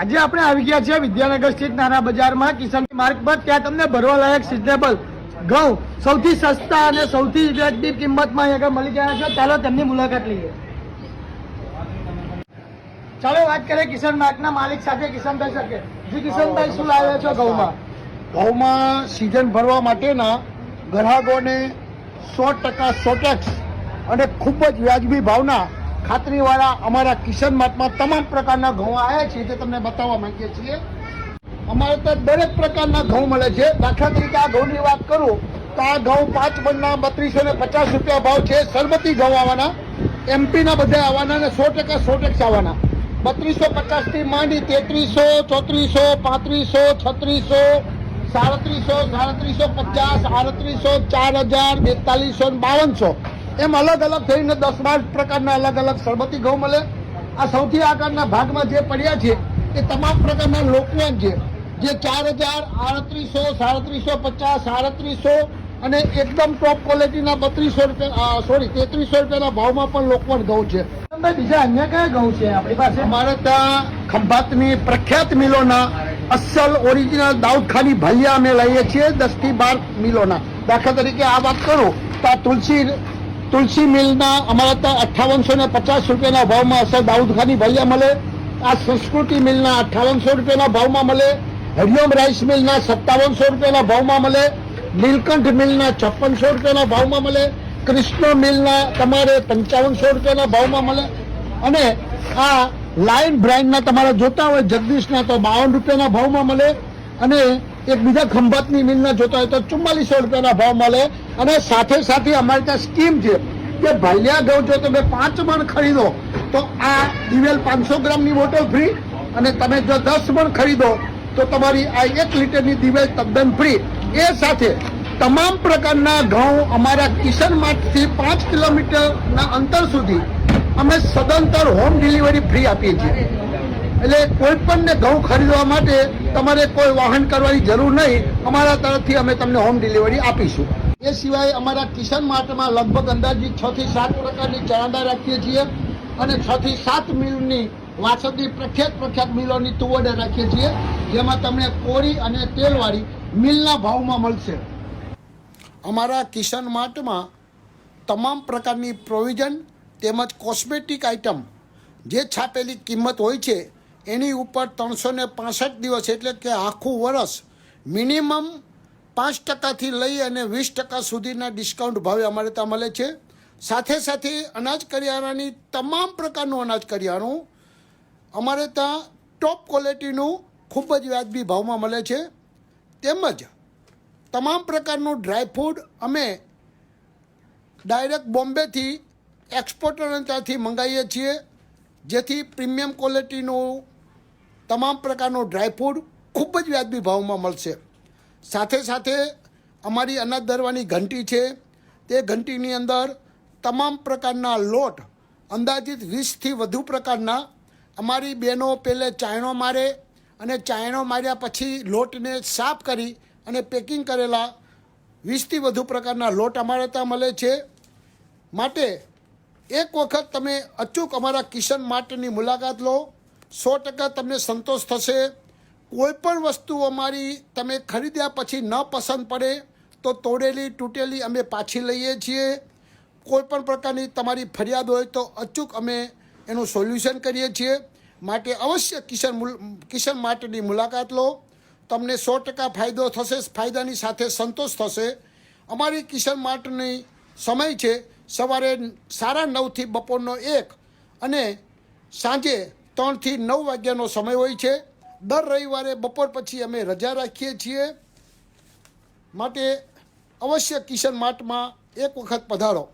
આજે આપણે આવી ગયા છીએ વિદ્યાનગર સ્થિત નાના બજારમાં કિશન માર્ગ પર. ત્યાં તમને ભરવા લાયક સિઝનેબલ ઘઉં સૌથી સસ્તા અને સૌથી વ્યાજબી કિંમતમાં અહીંયા મળી ગયા છે. ચાલો તેમની મુલાકાત લઈએ. ચાલો વાત કરીએ કિશન માર્ગના માલિક સાથે. કિશનભાઈ શકે જી કિશનભાઈ, શું લાવ્યા છો ઘઉંમાં? ઘઉંમાં સિઝન ભરવા માટેના ગ્રાહકોને સો ટકા સોટેક્સ અને ખૂબ જ વ્યાજબી ભાવના ખાતરીવાળા અમારા કિશન માર્ટમાં તમામ પ્રકારના ઘઉં આવ્યા છે તે તમને બતાવવા માંગીએ છીએ. અમારે ત્યાં દરેક પ્રકારના ઘઉં મળે છે. દાખલા તરીકે આ ઘઉંની વાત કરું, તો આ ઘઉં પાંચ મણના બત્રીસો ને પચાસ રૂપિયા ભાવ છે. સરબતી ઘઉં આવવાના એમપીના બધા આવવાના અને સો ટકા સો ટેક્સ આવવાના. બત્રીસો પચાસથી માંડી તેત્રીસો, ચોત્રીસો, પાંત્રીસો, છત્રીસો, સાડત્રીસો સાડત્રીસો પચાસ, આડત્રીસો, ચાર હજાર, બેતાલીસો ને બાવનસો. એમ અલગ અલગ થઈને દસ બાર પ્રકારના અલગ અલગ સરબતી ઘઉં મળે. આ સૌથી આગળના ભાગમાં જે પડ્યા છે એ તમામ પ્રકારના લોકવાન છે. જે ચાર હજાર આડત્રીસો સાડત્રીસો પચાસ સાડત્રીસો અને એકદમ ટોપ ક્વોલિટીના બત્રીસો રૂપિયા સોરી તેત્રીસો રૂપિયાના ભાવમાં પણ લોકવાન ઘઉં છે. બીજા અન્ય કયા ઘઉં છે આપણી પાસે? અમારે ત્યાં ખંભાતની પ્રખ્યાત મિલોના અસલ ઓરિજિનલ દાઉદખાની ભલિયા અમે લઈએ છીએ દસથી બાર મિલોના. દાખલા તરીકે આ વાત કરું તો આ તુલસી તુલસી મિલના અમારા ત્યાં અઠ્ઠાવનસો ને પચાસ રૂપિયાના ભાવમાં અસર દાઉદખાની ભલિયા મળે. આ સંસ્કૃતિ મિલના અઠ્ઠાવનસો રૂપિયાના ભાવમાં મળે. હરિઓમ રાઈસ મિલના સત્તાવનસો રૂપિયાના ભાવમાં મળે. નીલકંઠ મિલના છપ્પનસો રૂપિયાના ભાવમાં મળે. કૃષ્ણ મિલના તમારે પંચાવનસો રૂપિયાના ભાવમાં મળે. અને આ લાયન બ્રાન્ડના તમારે જોતા હોય જગદીશના તો બાવન રૂપિયાના ભાવમાં મળે. અને એક બીજા ખંભાતની મિલના જોતા હોય તો ચુમ્માલીસો રૂપિયાના ભાવ મળે. અને સાથે સાથે અમારી ત્યાં સ્કીમ છે કે ભાલિયા ઘઉં જો તમે પાંચ મણ ખરીદો, તો આ દિવેલ પાંચસો ગ્રામની બોટલ ફ્રી અને તમે જો દસ મણ ખરીદો, તો તમારી આ એક લીટરની દિવેલ તદ્દન ફ્રી એ સાથે તમામ પ્રકારના ઘઉં અમારા કિશન માર્ટથી પાંચ કિલોમીટરના અંતર સુધી અમે સદંતર હોમ ડિલિવરી ફ્રી આપીએ છીએ. એટલે કોઈ પણને ઘઉં ખરીદવા માટે તમારે કોઈ વાહન કરવાની જરૂર નહીં. અમારા તરફથી અમે તમને હોમ ડિલિવરી આપીશું. એ સિવાય અમારા કિશન માર્ટમાં લગભગ અંદાજે છ થી સાત પ્રકારની ચણાદાર રાખીએ છીએ અને છ થી સાત મિલની વાસદની પ્રખ્યાત પ્રખ્યાત મિલોની તુવડે રાખીએ છીએ, જેમાં તમને કોરી અને તેલવાળી મિલના ભાવમાં મળશે. અમારા કિશન માર્ટમાં તમામ પ્રકારની પ્રોવિઝન તેમજ કોસ્મેટિક આઇટમ જે છાપેલી કિંમત હોય છે, એની ઉપર ત્રણસો ને દિવસ એટલે કે આખું વર્ષ મિનિમમ પાંચ ટકાથી લઈ અને વીસ ટકા સુધીના ડિસ્કાઉન્ટ ભાવે અમારે ત્યાં મળે છે. સાથે સાથે અનાજ કરિયાણાની તમામ પ્રકારનું અનાજ કરિયાણું અમારે ત્યાં ટોપ ક્વોલિટીનું ખૂબ જ વ્યાજબી ભાવમાં મળે છે. તેમજ તમામ પ્રકારનું ડ્રાયફ્રૂટ અમે ડાયરેક્ટ બોમ્બેથી એક્સપોર્ટર ત્યાંથી મંગાવીએ છીએ. જેથી પ્રીમિયમ ક્વોલિટીનું તમામ પ્રકારનું ડ્રાયફ્રૂટ ખૂબ જ વ્યાજબી ભાવમાં મળશે. સાથે સાથે અમારી અનાજ દરવાની ઘંટી છે. તે ઘંટીની અંદર તમામ પ્રકારના લોટ અંદાજિત વીસથી વધુ પ્રકારના અમારી બહેનો પહેલે ચાયણો મારે અને ચાયણો માર્યા પછી લોટને સાફ કરી અને પેકિંગ કરેલા વીસથી વધુ પ્રકારના લોટ અમારે ત્યાં મળે છે. માટે એક વખત તમે અચૂક અમારા કિશન માર્ટની મુલાકાત લો. સો ટકા તમને સંતોષ થશે. કોઈ પણ વસ્તુ અમારી તમે ખરીદ્યા પછી ન પસંદ પડે, તો તોડેલી, તૂટેલી અમે પાછી લઈએ છીએ. કોઈ પણ પ્રકારની તમારી ફરિયાદ હોય તો અચૂક અમે એનું સોલ્યુશન કરીએ છીએ. માટે અવશ્ય કિશન કિશન માર્ટની મુલાકાત લો. તમને સો ટકા ફાયદો થશે, ફાયદાની સાથે સંતોષ થશે. અમારી કિશન માર્ટની સમય છે સવારે સાડા નવથી બપોરનો એક અને સાંજે ત્રણથી નવ વાગ્યાનો સમય હોય છે. દર રવિવારે બપોર પછી અમે રજા રાખીએ છીએ. માટે અવશ્ય કિશન માર્ટમાં એક વખત પધારો.